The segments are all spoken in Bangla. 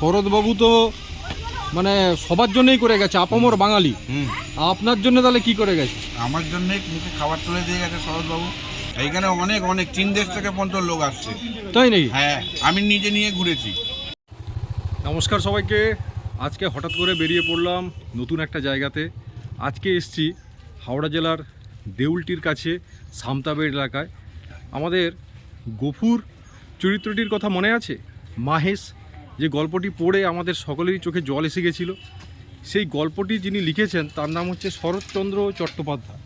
শরৎবাবু তো মানে সবার জন্যই করে গেছে আপামর বাঙালি। আপনার জন্য তাহলে কি করে গেছে? আমার জন্য মুখে খাবার তুলে দিয়ে গেছে শরৎবাবু। এইখানে অনেক অনেক চীন দেশ থেকে পর্যন্ত লোক আসছে। তাই নাকি? হ্যাঁ আমি নিজে নিয়ে ঘুরেছি। নমস্কার সবাইকে। আজকে হঠাৎ করে বেরিয়ে পড়লাম নতুন একটা জায়গাতে। আজকে এসছি হাওড়া জেলার দেউলটির কাছে সামতাবের এলাকায়। আমাদের গফুর চরিত্রটির কথা মনে আছে? মাহেশ যে গল্পটি পড়ে আমাদের সকলেরই চোখে জল এসে গেছিল, সেই গল্পটি যিনি লিখেছেন তার নাম হচ্ছে শরৎচন্দ্র চট্টোপাধ্যায়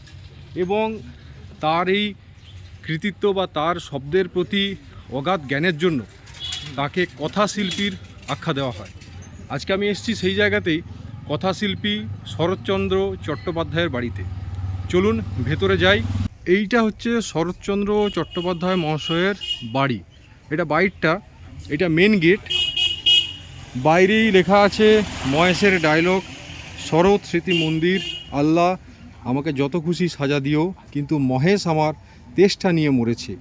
এবং তার এই কৃতিত্ব বা তার শব্দের প্রতি অগাধ জ্ঞানের জন্য তাকে কথাশিল্পীর আখ্যা দেওয়া হয়। আজকে আমি এসেছি সেই জায়গাতেই কথাশিল্পী শরৎচন্দ্র চট্টোপাধ্যায়ের বাড়িতে। চলুন ভেতরে যাই। এইটা হচ্ছে শরৎচন্দ্র চট্টোপাধ্যায় মহাশয়ের বাড়ি। এটা বাইরটা এটা মেন গেট বাইরেই লেখা আছে মহেশের ডায়লগ শরৎ স্মৃতি মন্দির, আল্লাহ, আমাকে যত খুশি সাজা দিও, কিন্তু মহেশ আমার তেষ্টা নিয়ে মরেছে।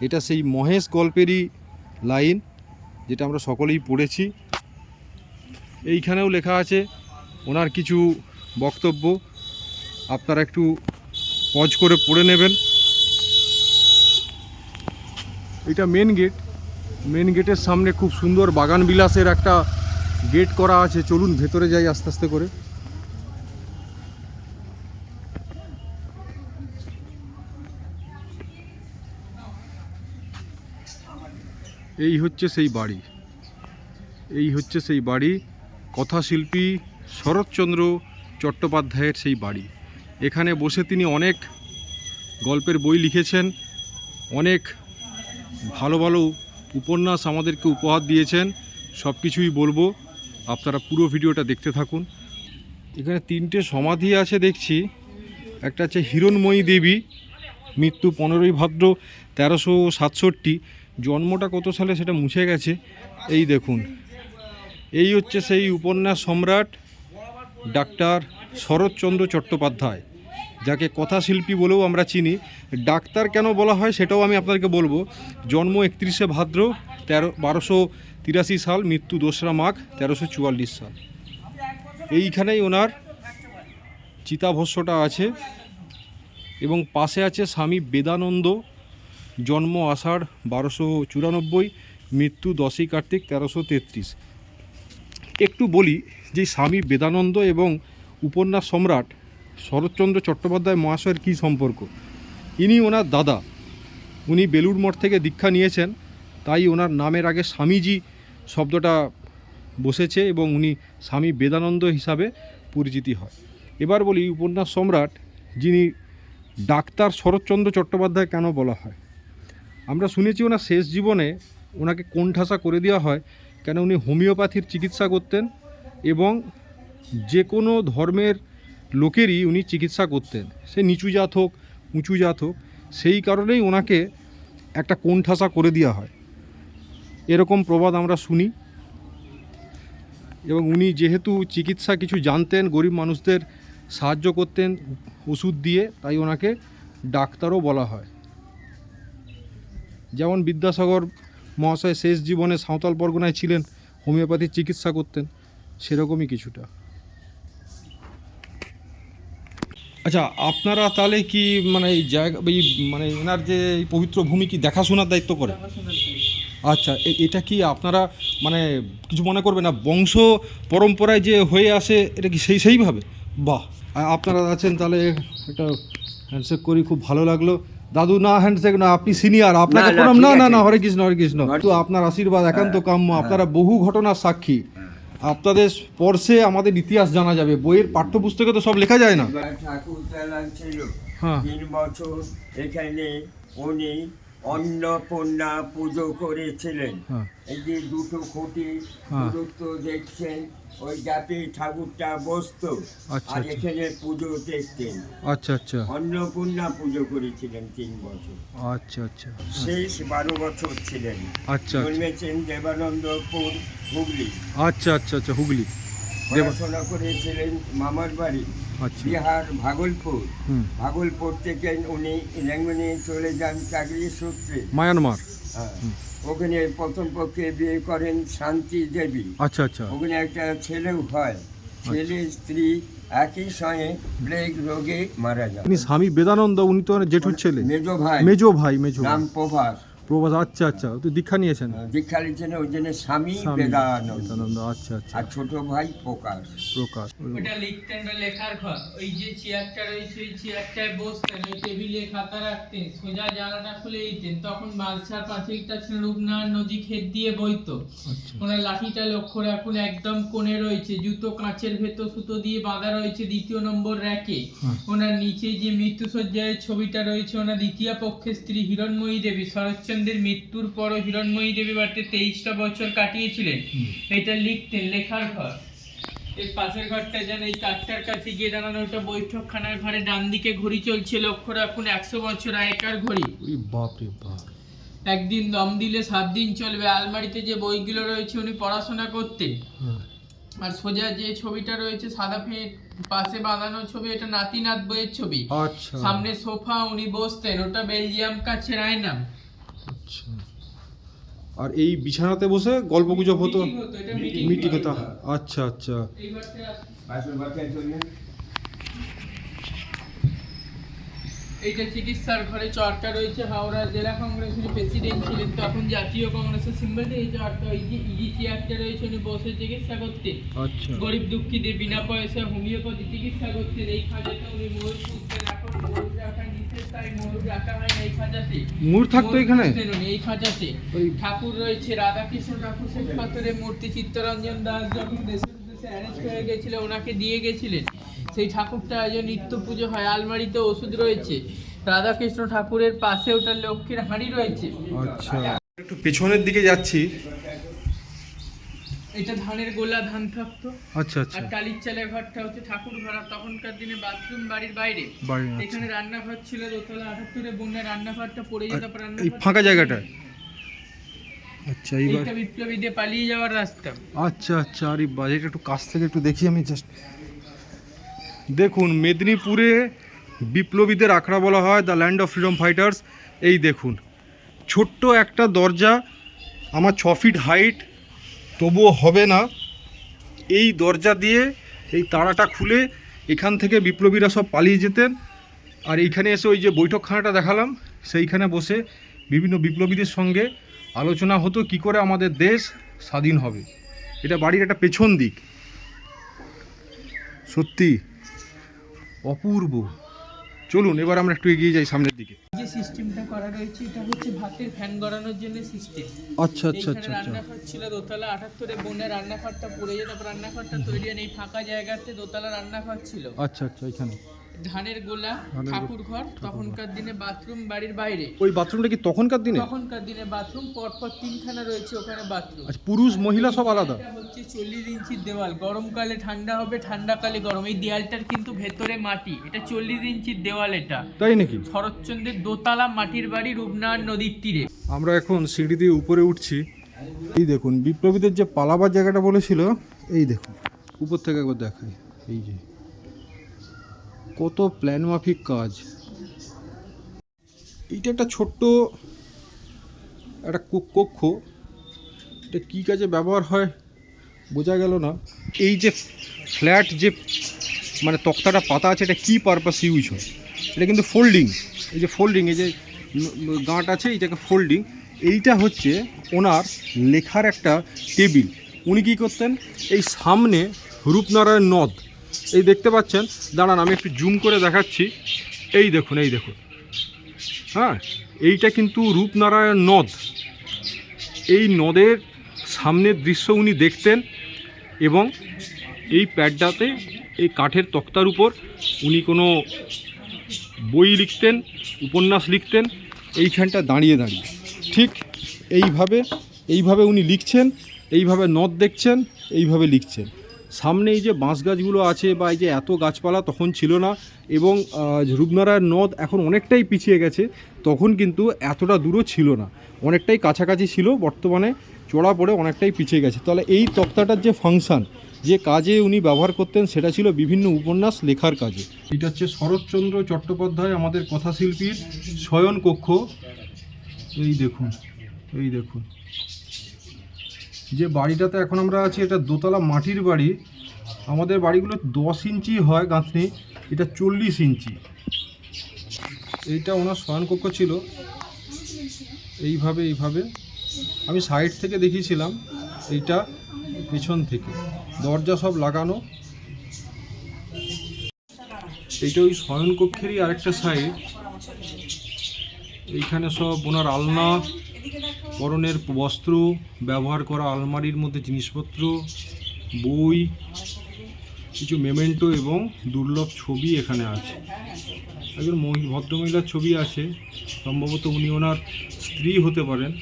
এটা সেই মহেশ গল্পেরই লাইন, যেটা আমরা সকলেই পড়েছি। এইখানেও লেখা আছে ওনার কিছু বক্তব্য। আপনারা একটু পজ করে পড়ে নেবেন। এটা মেন গেট মেন গেটের সামনে খুব সুন্দর বাগান বিলাসের একটা গেট করা আছে। চলুন ভেতরে যাই আস্তে আস্তে করে। এই হচ্ছে সেই বাড়ি। এই হচ্ছে সেই বাড়ি। কথাশিল্পী শরৎচন্দ্র চট্টোপাধ্যায়ের সেই বাড়ি। এখানে বসে তিনি অনেক গল্পের বই লিখেছেন, অনেক ভালো ভালো উপন্যাস আমাদেরকে উপহার দিয়েছেন, সব কিছুই বলব। আপনারা পুরো ভিডিওটা দেখতে থাকুন। এখানে তিনটে সমাধি আছে দেখছি। একটা আছে হিরণময়ী দেবী, মৃত্যু পনেরোই ভাদ্র তেরোশো সাতষট্টি। জন্মটা কত সালে সেটা মুছে গেছে? এই দেখুন। এই হচ্ছে সেই উপন্যাস সম্রাট ডাক্তার শরৎচন্দ্র চট্টোপাধ্যায়। যাকে কথাশিল্পী বলেও আমরা চিনি, ডাক্তার কেন বলা হয় সেটাও আমি আপনাদেরকে বলব। জন্ম একত্রিশে ভাদ্র তেরো, বারোশো তিরাশি সাল, মৃত্যু দোসরা মাঘ তেরোশো চুয়াল্লিশ সাল। এইখানেই ওনার চিতাভস্যটা আছে এবং পাশে আছে স্বামী বেদানন্দ, জন্ম আষাঢ় বারোশো চুরানব্বই, মৃত্যু দশই কার্তিক তেরোশো তেত্রিশ। একটু বলি যে স্বামী বেদানন্দ এবং উপন্যাস সম্রাট শরৎচন্দ্র চট্টোপাধ্যায় মহাশয়ের কী সম্পর্ক? ইনি ওনার দাদা। উনি বেলুড় মঠ থেকে দীক্ষা নিয়েছেন, তাই ওনার নামের আগে স্বামীজি শব্দটা বসেছে এবং উনি স্বামী বেদানন্দ হিসাবে পরিচিতি হয়। এবার বলি উপন্যাস সম্রাট, যিনি ডাক্তার শরৎচন্দ্র চট্টোপাধ্যায় কেন বলা হয়? আমরা শুনেছি ওনার শেষ জীবনে ওনাকে কোণঠাসা করে দেওয়া হয় কেন উনি হোমিওপ্যাথির চিকিৎসা করতেন এবং যে কোনো ধর্মের লোকেরই উনি চিকিৎসা করতেন। সে নিচু জাত হোক, উঁচু জাত হোক, সেই কারণেই ওনাকে একটা কোণঠাসা করে দেওয়া হয়। এরকম প্রবাদ আমরা শুনি। এবং উনি যেহেতু চিকিৎসা কিছু জানতেন, গরিব মানুষদের সাহায্য করতেন ওষুধ দিয়ে, তাই ওনাকে ডাক্তারও বলা হয়। যেমন বিদ্যাসাগর মহাশয় শেষ জীবনে সাঁওতাল পরগনায় ছিলেন হোমিওপ্যাথির চিকিৎসা করতেন, সেরকমই কিছুটা। আচ্ছা আপনারা তাহলে কি মানে এই জায়গা এই মানে এনার যে এই পবিত্র ভূমি কি দেখাশোনার দায়িত্ব করে? আচ্ছা এটা কি আপনারা মানে কিছু মনে করবে না? বংশ পরম্পরায় যে হয়ে আসে এটা কি সেই সেইভাবে? বাহ আপনারা আছেন তাহলে এটা হ্যান্ডশেক করি খুব ভালো লাগল। দাদু না হ্যান্ডশেক না আপনি সিনিয়র আপনাকে না, প্রণাম। না না হরে কৃষ্ণ হরে কৃষ্ণ। তো আপনার আশীর্বাদ একান্ত কাম্য আপনারা বহু ঘটনার সাক্ষী। আপনাদের স্পর্শে আমাদের ইতিহাস জানা যাবে বইয়ের পাঠ্যপুস্তকে তো সব লেখা যায় না। ঠাকুর ছিল। হ্যাঁ। তিন বছর এখানে উনি অন্নপূর্ণা পুজো করেছিলেন। হ্যাঁ। এই যে দুটো খুঁটি হ্যাঁ। দূরত্ব দেখছেন ওই যাতে ঠাকুরটা বসতো আচ্ছা, আর আচ্ছা। এখানে পুজো দেখতেন। আচ্ছা আচ্ছা। অন্নপূর্ণা পুজো করেছিলেন তিন বছর। আচ্ছা আচ্ছা। শেষ বারো বছর ছিলেন। আচ্ছা আচ্ছা। জন্মেছেন দেবানন্দপুর হুগলি। আচ্ছা আচ্ছা আচ্ছা হুগলি। পড়াশোনা করেছিলেন মামার বাড়ি বিহার ভাগলপুর। ভাগলপুর থেকে উনি ইংল্যান্ডে চলে যান চাকরির সূত্রে। মায়ানমার। হ্যাঁ। ওখানে প্রথম পক্ষে বিয়ে করেন শান্তি দেবী। আচ্ছা আচ্ছা। ওখানে একটা ছেলেও হয়। ছেলে স্ত্রী একই সঙ্গে প্লেগ রোগে মারা যায় তিনি স্বামী বেদানন্দ উনি তো জেঠুর ছেলে। মেজো ভাই। মেজো ভাই মেজো। নাম প্রভাস প্রভাস আচ্ছা আচ্ছা তো দীক্ষা নিয়েছেন। দীক্ষা নিচ্ছেন ওই জন্য স্বামী বেদানন্দ। আচ্ছা আচ্ছা। আর ছোট ভাই প্রকাশ। প্রকাশ ওটা লিখতেন বা লেখার ঘর। ওই যে চেয়ারটা রয়েছে ওই চেয়ারটায় বসতেন ওই টেবিলে খাতা রাখতেন সোজা জানাটা খুলে দিতেন তখন পাঁচিলটা ছিল রূপনারায়ণ নদী ক্ষেত দিয়ে বইতো। আচ্ছা। ওনার লাঠিটা লক্ষ্য রাখুন একদম কোণে রয়েছে জুতো কাঁচের ভেতর সুতো দিয়ে বাঁধা রয়েছে দ্বিতীয় নম্বর র্যাকে। হুম। ওনার নিচে যে মৃত্যুসজ্জায় ছবিটা রয়েছে ওনার দ্বিতীয় পক্ষের স্ত্রী হিরণময়ী দেবী শরৎচন্দ্রের মৃত্যুর পরও হিরণময়ী দেবী বাড়িতে তেইশটা বছর কাটিয়েছিলেন। এটা লিখতেন লেখার ঘর। এই পাশের ঘরটা যেন এই কাঠটার কাছে গিয়ে দাঁড়ানো ওটা বৈঠকখানার ঘরে ডান দিকে ঘড়ি চলছে লক্ষ্য রাখুন একশো বছর আগেকার ঘড়ি। ওই বাপ একদিন দম দিলে সাত দিন চলবে আলমারিতে যে বইগুলো রয়েছে উনি পড়াশোনা করতেন। হ্যাঁ। আর সোজা যে ছবিটা রয়েছে সাদা ফেট পাশে বাঁধানো ছবি এটা নাতিনাথ বইয়ের ছবি। আচ্ছা। সামনে সোফা উনি বসতেন ওটা বেলজিয়াম কাছের আয়না আচ্ছা। আর এই বিছানাতে বসে গল্প গুজব হতো? হতো, মিটিং হতো। হতো। আচ্ছা আচ্ছা। এইটা চিকিৎসার ঘরে চরকা রয়েছে হাওড়া জেলা কংগ্রেসের প্রেসিডেন্ট ছিলেন তখন জাতীয় কংগ্রেসের সিম্বলটা এই চরকা এই যে ইজি চেয়ারটা রয়েছে উনি বসে চিকিৎসা করতেন। আচ্ছা। গরিব দুঃখীদের বিনা পয়সা হোমিওপ্যাথি চিকিৎসা করতেন। এই খাঁচাটা উনি ময়ূর পুষতেন এখন ময়ূর রাখা ময়ূর থাকতো এখানে? এই খাঁচাতে ওই- ঠাকুর রয়েছে রাধাকৃষ্ণ ঠাকুর শ্বেত পাথরের মূর্তি চিত্তরঞ্জন দাস যখন দেশে দেশে অ্যারেস্ট হয়ে গেছিল ওনাকে দিয়ে গেছিলেন। সেই ঠাকুরটা আজ নিত্য পুজো হয় আলমারিতে ওষুধ রয়েছে। রাধাকৃষ্ণ ঠাকুরের পাশে ওটা লক্ষ্মীর হাঁড়ি রয়েছে। আচ্ছা। একটু পেছনের দিকে যাচ্ছি। এটা ধানের গোলা ধান থাকতো আচ্ছা আচ্ছা। আর টালির চালের ঘরটা হচ্ছে ঠাকুর ঘর তখনকার দিনে বাথরুম বাড়ির বাইরে। এখানে রান্নাঘর ছিল দোতলা আঠাত্তরে বন্যার রান্নাঘরটা পড়ে যেত এই ফাঁকা জায়গাটায় আচ্ছা এইবার এইটা বিপ্লবীদের পালিয়ে যাওয়ার রাস্তা। আচ্ছা আচ্ছা আর বাজেট একটু কাছ থেকে একটু দেখি আমি জাস্ট দেখুন মেদিনীপুরে বিপ্লবীদের আখড়া বলা হয় the land of freedom fighters এই দেখুন ছোট্ট একটা দরজা আমার ছ ফিট হাইট তবুও হবে না। এই দরজা দিয়ে এই তাড়াটা খুলে এখান থেকে বিপ্লবীরা সব পালিয়ে যেতেন। আর এইখানে এসে ওই যে বৈঠকখানাটা দেখালাম, সেইখানে বসে বিভিন্ন বিপ্লবীদের সঙ্গে আলোচনা হতো, কি করে আমাদের দেশ স্বাধীন হবে। এটা বাড়ির একটা পেছন দিক। সত্যি অপূর্ব। চলুন, এবার আমরা একটু এগিয়ে যাই সামনের দিকে। যে সিস্টেমটা করা রয়েছে এটা হচ্ছে ভাতের ফ্যান গড়ানোর জন্য সিস্টেম আচ্ছা আচ্ছা আচ্ছা আচ্ছা। রান্নাঘর ছিল দোতলা আঠাত্তরে বোনের রান্নাঘরটা পড়ে যেত তারপর রান্নাঘরটা তৈরি এই ফাঁকা জায়গাতে দোতলা রান্নাঘর ছিল। আচ্ছা আচ্ছা এখানে। ধানের গোলা ঠাকুর ঘর তখনকার দিনে বাথরুম বাড়ির বাইরে। ওই বাথরুমটা কি তখনকার দিনে? তখনকার দিনে বাথরুম পরপর তিনখানা রয়েছে ওখানে বাথরুম। আচ্ছা পুরুষ মহিলা সব আলাদা? এটা হচ্ছে চল্লিশ ইঞ্চির দেওয়াল। গরমকালে ঠান্ডা হবে ঠান্ডাকালে গরম। এই দেওয়ালটার কিন্তু ভেতরে মাটি। এটা চল্লিশ ইঞ্চির দেওয়াল এটা। তাই নাকি? শরৎচন্দ্রের দোতলা মাটির বাড়ি রূপনারায়ণ নদীর তীরে। আমরা এখন সিঁড়ি দিয়ে উপরে উঠছি। এই দেখুন বিপ্লবীদের যে পালাবার জায়গাটা বলেছিল এই দেখুন। উপর থেকে একবার দেখাই। এই যে। কত প্ল্যান মাফিক কাজ। এইটা একটা ছোট্ট একটা কক্ষ। এটা কী কাজে ব্যবহার হয় বোঝা গেল না। এই যে ফ্ল্যাট যে মানে তক্তাটা পাতা আছে, এটা কী পারপাস ইউজ হয়? এটা কিন্তু ফোল্ডিং এই যে ফোল্ডিং এই যে গাঁট আছে এইটাকে ফোল্ডিং এইটা হচ্ছে ওনার লেখার একটা টেবিল। উনি কী করতেন? এই সামনে রূপনারায়ণ নদ। এই দেখতে পাচ্ছেন? দাঁড়ান, আমি একটু জুম করে দেখাচ্ছি। এই দেখুন এই দেখুন। হ্যাঁ এইটা কিন্তু রূপনারায়ণ নদ। এই নদের সামনের দৃশ্য উনি দেখতেন এবং এই প্যাডটাতে, এই কাঠের তক্তার উপর উনি কোনো বই লিখতেন, উপন্যাস লিখতেন, এইখানটা দাঁড়িয়ে দাঁড়িয়ে। ঠিক এইভাবে এইভাবে উনি লিখছেন, এইভাবে নদ দেখছেন, এইভাবে লিখছেন। সামনে এই যে বাঁশ গাছগুলো আছে বা এই যে এত গাছপালা তখন ছিল না এবং রূপনারায়ণ নদ এখন অনেকটাই পিছিয়ে গেছে, তখন কিন্তু এতটা দূরও ছিল না। অনেকটাই কাছাকাছি ছিল, বর্তমানে চড়া পড়ে অনেকটাই পিছিয়ে গেছে। তাহলে এই তক্তাটার যে ফাংশন যে কাজে উনি ব্যবহার করতেন সেটা ছিল বিভিন্ন উপন্যাস লেখার কাজে। এটা হচ্ছে শরৎচন্দ্র চট্টোপাধ্যায় আমাদের কথাশিল্পীর শয়ন কক্ষ এই দেখুন এই দেখুন। যে বাড়িটাতে এখন আমরা আছি, এটা দোতলা মাটির বাড়ি। আমাদের বাড়িগুলো দশ ইঞ্চি হয় গাঁথনি, এটা চল্লিশ ইঞ্চি। এইটা ওনার শয়নকক্ষ ছিল। এইভাবে এইভাবে। আমি সাইড থেকে দেখিয়েছিলাম, এইটা পেছন থেকে। দরজা সব লাগানো। এইটা ওই শয়নকক্ষেরই আরেকটা সাইড এইখানে সব ওনার আলনা। পরনের বস্ত্র, ব্যবহার করা আলমারির মধ্যে জিনিসপত্র, বই, কিছু মেমেন্টো এবং দুর্লভ ছবি এখানে আছে। একজন মহি- ভদ্রমহিলার ছবি আছে। সম্ভবত উনি ওনার স্ত্রী হতে পারেন,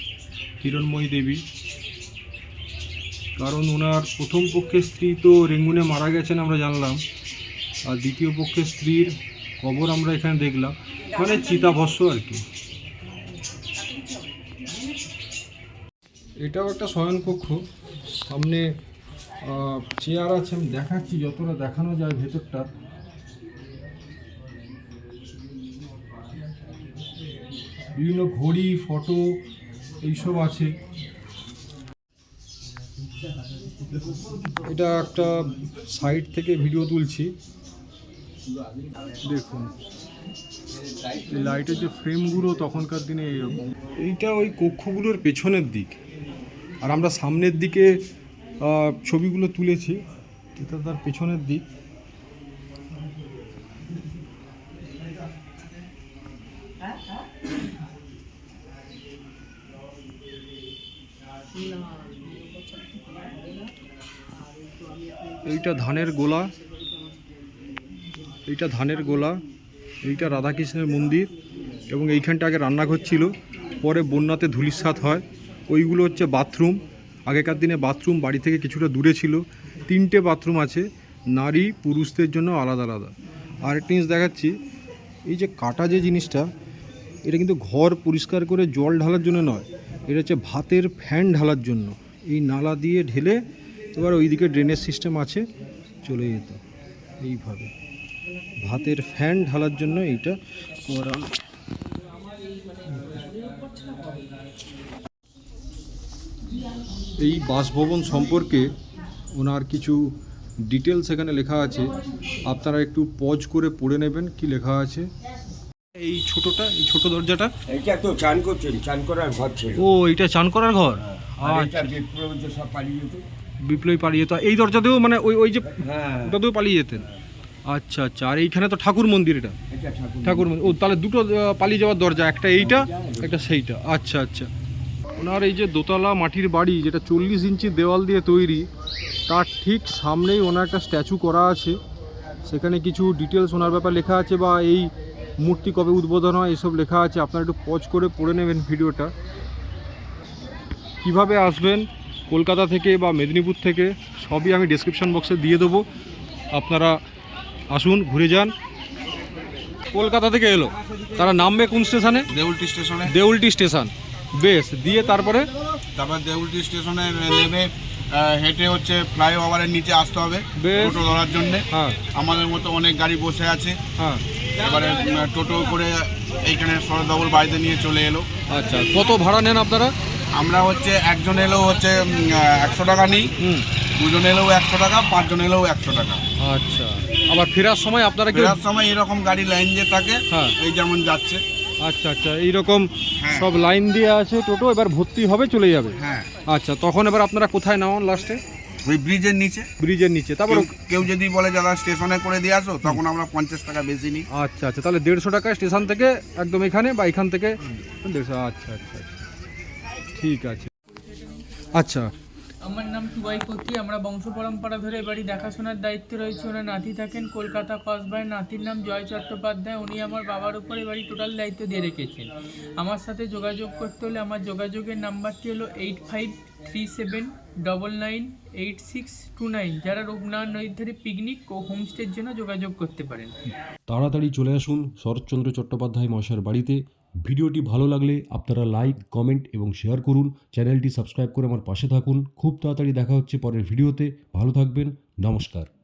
হিরণময়ী দেবী। কারণ ওনার প্রথম পক্ষের স্ত্রী তো রেঙ্গুনে মারা গেছেন আমরা জানলাম। আর দ্বিতীয় পক্ষের স্ত্রীর কবর আমরা এখানে দেখলাম। মানে চিতাভস্য আর কি। এটাও একটা শয়নকক্ষ। সামনে চেয়ার আছে, আমি দেখাচ্ছি যতটা দেখানো যায় ভেতরটা। বিভিন্ন ঘড়ি, ফটো, এইসব আছে। এটা একটা সাইড থেকে ভিডিও তুলছি। দেখুন। লাইটের যে ফ্রেমগুলো তখনকার দিনে এইরকম। এইটা ওই কক্ষগুলোর পেছনের দিক। আর আমরা সামনের দিকে ছবিগুলো তুলেছি। এটা তার পেছনের দিক। এইটা ধানের গোলা। এইটা ধানের গোলা। এইটা রাধাকৃষ্ণের মন্দির এবং এইখানটা আগে রান্নাঘর ছিল। পরে বন্যাতে ধুলিস্বাত হয়। ওইগুলো হচ্ছে বাথরুম। আগেকার দিনে বাথরুম বাড়ি থেকে কিছুটা দূরে ছিল। তিনটে বাথরুম আছে। নারী পুরুষদের জন্য আলাদা আলাদা। আর একটা জিনিস দেখাচ্ছি, এই যে কাটা যে জিনিসটা, এটা কিন্তু ঘর পরিষ্কার করে জল ঢালার জন্য নয়, এটা হচ্ছে ভাতের ফ্যান ঢালার জন্য। এই নালা দিয়ে ঢেলে এবার ওইদিকে ড্রেনেজ সিস্টেম আছে, চলে যেত। এইভাবে। ভাতের ফ্যান ঢালার জন্য এইটা করা এই বাসভবন সম্পর্কে ওনার কিছু ডিটেলস এখানে লেখা আছে। আপনারা একটু পজ করে পড়ে নেবেন কি লেখা আছে। এই ছোটটা এই ছোট দরজাটা? এইটা তো চান করছেন চান করার ঘর ছিল। ও এইটা চান করার ঘর? আর আচ্ছা। এটা সব পালিয়ে যেত। বিপ্লবী পালিয়ে তো এই দরজাতেও মানে ওই ওই যে হ্যাঁ। ওটাতেও পালিয়ে যেতেন। আচ্ছা আচ্ছা। আর এইখানে তো ঠাকুর মন্দির এটা। এটা ঠাকুর ঠাকুর মন্দির। ও তাহলে দুটো পালিয়ে যাওয়ার দরজা একটা এইটা একটা সেইটা। আচ্ছা আচ্ছা। ওনার এই যে দোতলা মাটির বাড়ি যেটা চল্লিশ ইঞ্চি দেওয়াল দিয়ে তৈরি তার ঠিক সামনেই ওনার একটা স্ট্যাচু করা আছে। সেখানে কিছু ডিটেলস ওনার ব্যাপার লেখা আছে বা এই মূর্তি কবে উদ্বোধন হয় এসব লেখা আছে। আপনারা একটু পজ করে পড়ে নেবেন ভিডিওটা। কীভাবে আসবেন কলকাতা থেকে বা মেদিনীপুর থেকে সবই আমি ডেসক্রিপশন বক্সে দিয়ে দেবো। আপনারা আসুন ঘুরে যান। কলকাতা থেকে এলো। তারা নামবে কোন স্টেশনে? দেউলটি স্টেশনে। দেউলটি স্টেশন। বেশ দিয়ে তারপরে? তারপর দেউলটি স্টেশনে নেমে হেঁটে হচ্ছে ফ্লাইওভারের নিচে আসতে হবে। টোটো ধরার জন্য। হ্যাঁ। আমাদের মতো অনেক গাড়ি বসে আছে। হ্যাঁ। এবারে টোটো করে এইখানে শরৎবাবুর বাড়িতে নিয়ে চলে এলো। আচ্ছা কত ভাড়া নেন আপনারা? আমরা হচ্ছে একজন এলেও হচ্ছে একশো টাকা নিই। দুজন এলেও একশো টাকা পাঁচজন এলেও একশো টাকা। আচ্ছা। আবার ফেরার সময় আপনারা ফেরার সময় এরকম গাড়ি লাইন যে থাকে হ্যাঁ। এই যেমন যাচ্ছে। আচ্ছা আচ্ছা এইরকম হ্যাঁ। সব লাইন দিয়ে আছে টোটো এবার ভর্তি হবে চলে যাবে। হ্যাঁ। আচ্ছা তখন এবার আপনারা কোথায় নামান লাস্টে? ওই ব্রিজের নিচে। ব্রিজের নিচে তারপর কেউ- যদি বলে দাদা স্টেশনে করে দিয়ে আসো তখন আমরা পঞ্চাশ টাকা বেশি নিই। আচ্ছা আচ্ছা তাহলে দেড়শো টাকা স্টেশন থেকে একদম এখানে বা এখান থেকে দেড়শো আচ্ছা আচ্ছা আচ্ছা ঠিক আছে। আচ্ছা আমার নাম টুবাই আমরা বংশ পরম্পরা ধরে এবারই দেখাশোনার দায়িত্বে রয়েছে। ওনার নাতি থাকেন কলকাতা কসবায়। নাতির নাম জয় চট্টোপাধ্যায়। উনি আমার বাবার উপর এবারই টোটাল দায়িত্ব দিয়ে রেখেছেন। আমার সাথে যোগাযোগ করতে হলে আমার যোগাযোগের নাম্বারটি হলো eight five three seven double nine eight six two nine. যারা রূপনারায়ণ নদীর ধারে পিকনিক ও হোমস্টের জন্য যোগাযোগ করতে পারেন। তাড়াতাড়ি চলে আসুন শরৎচন্দ্র চট্টোপাধ্যায় মশার বাড়িতে। ভিডিওটি ভালো লাগলে আপনারা লাইক, কমেন্ট এবং শেয়ার করুন। চ্যানেলটি সাবস্ক্রাইব করে আমার পাশে থাকুন। খুব তাড়াতাড়ি দেখা হচ্ছে পরের ভিডিওতে। ভালো থাকবেন। নমস্কার।